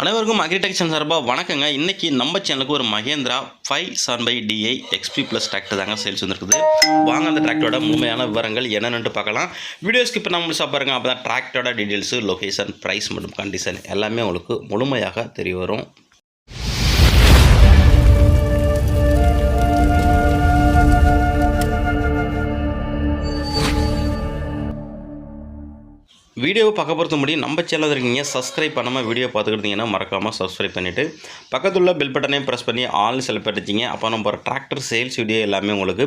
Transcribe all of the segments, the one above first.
அனைவருக்கும் அக்ரிடெக்சன் சார்பாக வணக்கங்க. இன்றைக்கி நம்ம சேனலுக்கு ஒரு Mahindra five seven by DI XP plus tractor தாங்க சேல்ஸ் வந்துருக்குது. வாங்க அந்த டிராக்டரோட முழுமையான விவரங்கள் என்னென்னு பார்க்கலாம். வீடியோ ஸ்கிப் நம்ம முழுசாக பாருங்க அப்போ தான் டிராக்டரோட டீட்டெயில்ஸு லொகேஷன் ப்ரைஸ் மற்றும் கண்டிஷன் எல்லாமே உங்களுக்கு முழுமையாக தெரிய வரும். வீடியோவை பார்க்க பொறுத்த முடியும் நம்ம சேனல் இருக்கீங்க சப்ஸ்கிரைப் பண்ணாமல் வீடியோ பார்த்துக்கிட்டீங்கன்னா மறக்காமல் சப்ஸ்கிரைப் பண்ணிவிட்டு பக்கத்துள்ள பெல் பட்டனையும் ப்ரெஸ் பண்ணி ஆல் செலக்ட் பண்ணிச்சிங்க அப்போ நம்ம ஒரு டிராக்டர் சேல்ஸ் வீடியோ எல்லாமே உங்களுக்கு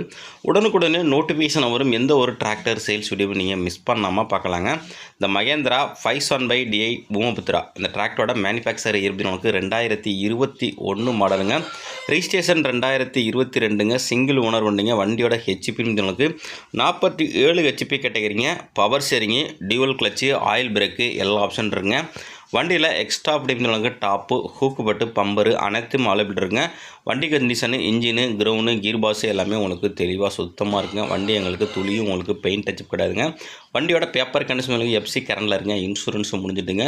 உடனுக்குடனே நோட்டிஃபிகேஷன் வரும். எந்த ஒரு டிராக்டர் சேல்ஸ் வீடியோவும் நீங்கள் மிஸ் பண்ணாமல் பார்க்கலாங்க. இந்த Mahindra five one by DI Bhoomiputra இந்த டிராக்டரோட மேனுஃபேக்சர் இருபது நமக்கு ரெண்டாயிரத்தி இருபத்தி ஒன்று மாடலுங்க ரிஜிஸ்ட்ரேஷன் ரெண்டாயிரத்தி இருபத்தி ரெண்டுங்க சிங்கிள் ஓனர் வண்டிங்க வண்டியோட ஹெச்பி உங்களுக்கு நாற்பத்தி ஏழு HP கேட்டகரிங்க power steering dual clutch oil brake எல்லா ஆப்ஷன் இருக்குங்க. வண்டியில் எக்ஸ்ட்ரா அப்படின்னு டாப்பு ஹூக்கு பட்டு பம்பரு அனைத்தும் அவைலபிள் இருக்குங்க. வண்டி condition engine ground gear box எல்லாமே உங்களுக்கு தெளிவாக சுத்தமாக இருக்குங்க. வண்டி எங்களுக்கு துளியும் உங்களுக்கு பெயிண்ட் டச்சப் கிடையாதுங்க. வண்டியோட பேப்பர் கண்டிஷன் உங்களுக்கு எஃப்சி கரண்டில் இருங்க இன்சூரன்ஸும் முடிஞ்சிட்டுங்க.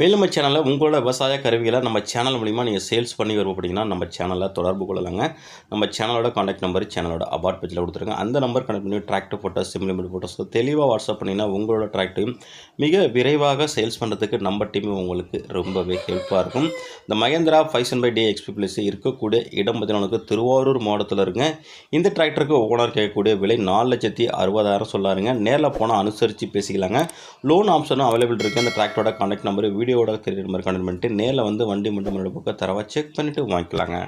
மேலும் நம்ம சேனலில் உங்களோட விவசாய கருவிகளை நம்ம சேனல் மூலிமா நீங்கள் சேல்ஸ் பண்ணி விருப்பப்பட்டீங்கன்னா நம்ம சேனலில் தொடர்பு கொள்ளலாங்க. நம்ம சேனலோட காண்டாக்ட் நம்பர் சேனலோட அபார்ட் பேஜில் கொடுத்துருங்க. அந்த நம்பர் கனெக்ட் பண்ணி டிராக்டர் ஃபோட்டோஸ் சிம்லிமெண்ட் ஃபோட்டோஸ் தெளிவாக வாட்ஸ்அப் பண்ணிங்கன்னா உங்களோட டிராக்டரையும் மிக விரைவாக சேல்ஸ் பண்ணுறதுக்கு நம்ம டீம் உங்களுக்கு ரொம்பவே ஹெல்ப்பாக இருக்கும். இந்த Mahindra five by day XP plus இருக்கக்கூடிய இடம் பார்த்தீங்கன்னா திருவாரூர் மாவட்டத்தில் இருங்க. இந்த டிராக்டருக்கு ஓனர் கேட்கக்கூடிய விலை நாலு லட்சத்தி அறுபதாயிரம் சொல்லாருங்க. நேரில் போனால் அனுசரித்து பேசிக்கலாங்க. லோன் ஆப்ஷனும் அவைலபிள் இருக்குது அந்த டிராக்டரோட காண்டாக்ட் நம்பர் வீடியோவோட தெரியுற மாதிரி கான்டெக்ட் பண்ணிட்டு நேரில் வந்து வண்டி மட்டும் முன்னாடி பக்கம் தரவா செக் பண்ணிவிட்டு வாங்கிக்கலாங்க.